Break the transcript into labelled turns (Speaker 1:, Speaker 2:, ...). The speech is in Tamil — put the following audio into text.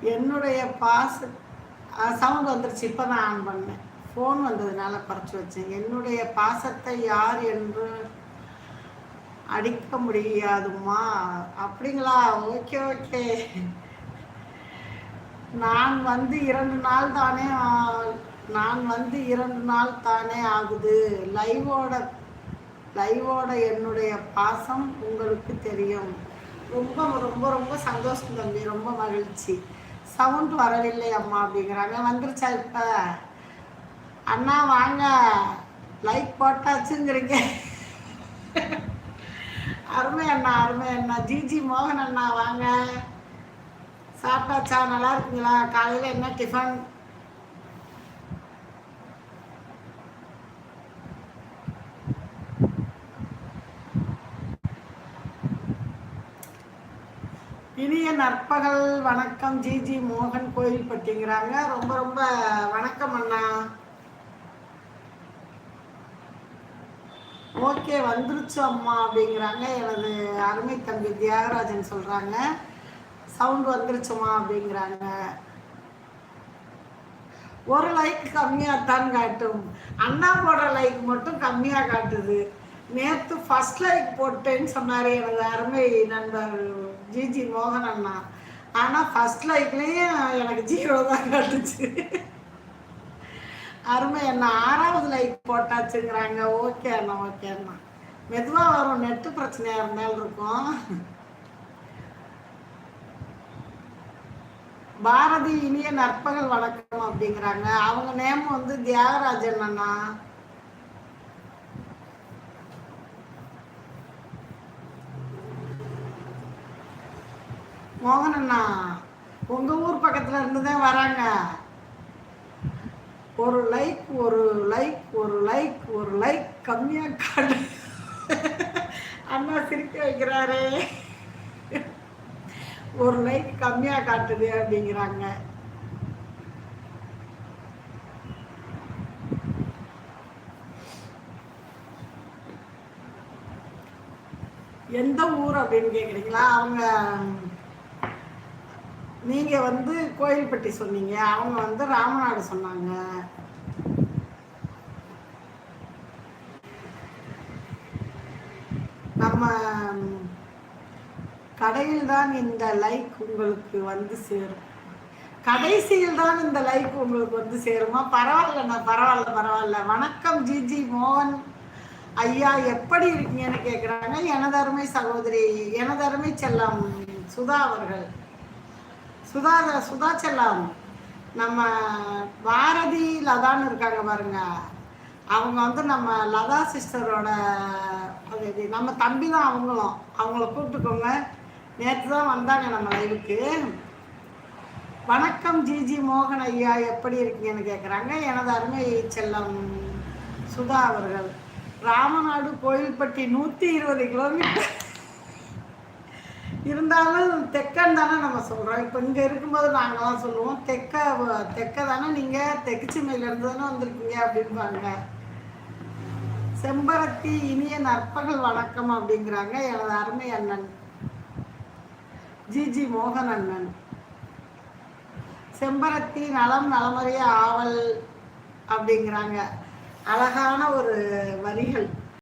Speaker 1: என்னுடைய பாச சவுண்ட் வந்துருச்சு இப்போ தான் ஆன் பண்ணேன். ஃபோன் வந்ததுனால குறைச்சி வச்சேன். என்னுடைய பாசத்தை யார் என்று அடிக்க முடியாதுமா அப்படிங்களா? ஓகே ஓகே நான் வந்து இரண்டு நாள் தானே ஆ- நான் வந்து இரண்டு நாள் தானே ஆகுது. லைவோட லைவோட என்னுடைய பாசம் உங்களுக்கு தெரியும். ரொம்ப ரொம்ப ரொம்ப சந்தோஷம் தம்பி. ரொம்ப மகிழ்ச்சி. சவுண்ட் வரவில்லை அம்மா அப்படிங்கிறாங்க. வந்துருச்சா இப்போ? அண்ணா வாங்க. லைக் போட்டாச்சுங்கிறீங்க அருமை அண்ணா அருமை அண்ணா. ஜிஜி மோகன் அண்ணா வாங்க. சாப்பிட்டாச்சா? நல்லா இருக்குங்களா? காலையில் என்ன டிஃபன்? இனிய நற்பகல் வணக்கம். ஜிஜி மோகன் கோயில்பட்டிங்கிறாங்க ரொம்ப ரொம்ப வணக்கம் அண்ணா. ஓகே வந்துருச்சு அம்மா அப்படிங்கிறாங்க. எனது அருமை தம்பி தியாகராஜன் சொல்கிறாங்க சவுண்ட் வந்துருச்சுமா அப்படிங்கிறாங்க. ஒரு லைக் கம்மியாக தான் காட்டும். அண்ணா போடுற லைக் மட்டும் கம்மியாக காட்டுது. நேற்று ஃபர்ஸ்ட் லைக் போட்டேன்னு சொன்னார் எனது அருமை நண்பர் ஜிஜி மோகன் அண்ணா. ஆனால் ஃபர்ஸ்ட் லைக்லேயும் எனக்கு ஜீரோ தான் கட்டுச்சு அருமை அண்ணா ஆறாவது லைக் போட்டாச்சுங்கிறாங்க. ஓகே அண்ணா ஓகே அண்ணா. மெதுவாக வரும் நெட்டு பிரச்சனையாக இருந்தாலும் இருக்கும். பாரதி இனிய நற்பகல் வணக்கம் அப்படிங்கிறாங்க. அவங்க நேம் வந்து தியாகராஜன் அண்ணா. மோகன் அண்ணா உங்க ஊர் பக்கத்துல இருந்து தான் வராங்க. ஒரு லைக் ஒரு லைக் ஒரு லைக் ஒரு லைக் கம்மியாக காட்டு. அண்ணா சிரிக்க வைக்கிறாரே. ஒரு லைக் கம்மியாக காட்டுது அப்படிங்கிறாங்க. எந்த ஊர் அப்படின்னு கேட்குறீங்களா அவங்க நீங்க வந்து கோயில்பட்டி சொன்னீங்க. அவங்க வந்து ராமநாடு சொன்னாங்க. நம்ம கடையில் தான் இந்த லைக் உங்களுக்கு வந்து சேரும். கடைசியில் தான் இந்த லைக் உங்களுக்கு வந்து சேருமா? பரவாயில்லண்ணா பரவாயில்ல பரவாயில்ல. வணக்கம் ஜிஜி மோகன். ஐயா எப்படி இருக்கீங்கன்னு கேட்குறாங்க எனது அருமை சகோதரி எனது அருமை செல்லம் சுதா அவர்கள். சுதா சுதா செல்லம் நம்ம பாரதி லதான்னு இருக்காங்க பாருங்க. அவங்க வந்து நம்ம லதா சிஸ்டரோட அது இது நம்ம தம்பி தான் அவங்களும். அவங்கள கூப்பிட்டுக்கோங்க. நேற்று தான் வந்தாங்க நம்ம லைவுக்கு. வணக்கம் ஜிஜி மோகன் ஐயா எப்படி இருக்கீங்கன்னு கேட்குறாங்க எனது அருமை செல்லம் சுதா அவர்கள். ராமநாடு கோயில்பட்டி நூற்றி இருபது கிலோமீட்டர். இருந்தாலும் தெக்கன்னு தானே நம்ம சொல்கிறோம் இப்போ இங்கே இருக்கும்போது நாங்களாம் சொல்லுவோம் தெக்க தெக்க தானே நீங்கள் தெக்குச்சிமையிலேருந்து தானே வந்திருக்கீங்க? அப்படின்பாங்க செம்பருத்தி இனிய நற்பகல் வணக்கம் அப்படிங்கிறாங்க எனது அருமை அண்ணன். ஜிஜி மோகன் அண்ணன். செம்பருத்தி நலம் நலமறிய ஆவல் அப்படிங்கிறாங்க. அழகான ஒரு வரிகள்.